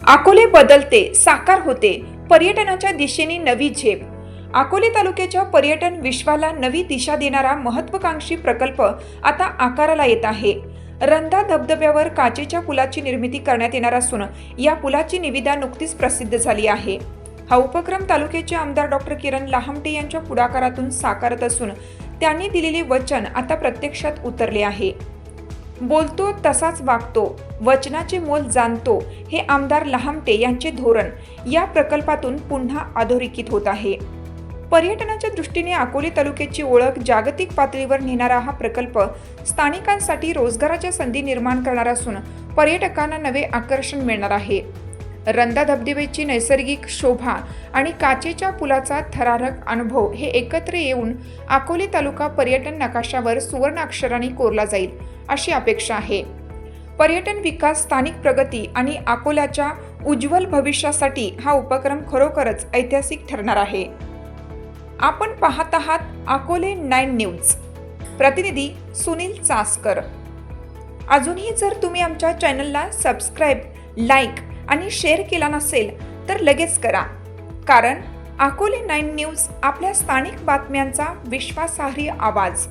अकोले बदलते साकार होते पर्यटनाच्या दिशेने नवी झेप. अकोले तालुक्याच्या पर्यटन विश्वाला नवी दिशा देणारा महत्वाकांक्षी प्रकल्प आता आकाराला येत आहे. रंधा धबधब्यावर काचेच्या पुलाची निर्मिती करण्यात येणार असून या पुलाची निविदा नुकतीच प्रसिद्ध झाली आहे. हा उपक्रम तालुक्याचे आमदार डॉक्टर किरण लहामटे यांच्या पुढाकारातून साकारत असून त्यांनी दिलेले वचन आता प्रत्यक्षात उतरले आहे. बोलतो तसाच वागतो. वचनाचे मोल जाणतो हे आमदार लहामटे यांचे धोरण. या प्रकल्पातून पुन्हा अधोरेखित होत आहे. पर्यटनाच्या दृष्टीने अकोले तालुक्याची ओळख जागतिक पातळीवर नेणारा हा प्रकल्प स्थानिकांसाठी रोजगाराच्या संधी निर्माण करणार असून पर्यटकांना नवे आकर्षण मिळणार आहे. रंदा धबधबेची नैसर्गिक शोभा आणि काचेच्या पुलाचा थरारक अनुभव हे एकत्र येऊन अकोले तालुका पर्यटन नकाशावर सुवर्णाक्षरांनी कोरला जाईल अशी अपेक्षा आहे. पर्यटन विकास स्थानिक प्रगती आणि अकोल्याच्या उज्ज्वल भविष्यासाठी हा उपक्रम खरोखरच ऐतिहासिक ठरणार आहे. आपण पाहत आहात अकोले नाईन न्यूज. प्रतिनिधी सुनील चासकर. अजूनही जर तुम्ही आमच्या चॅनलला सबस्क्राईब लाईक आणि शेअर केला नसेल तर लगेच करा. कारण अकोले नाईन न्यूज आपल्या स्थानिक बातम्यांचा विश्वासार्ह आवाज.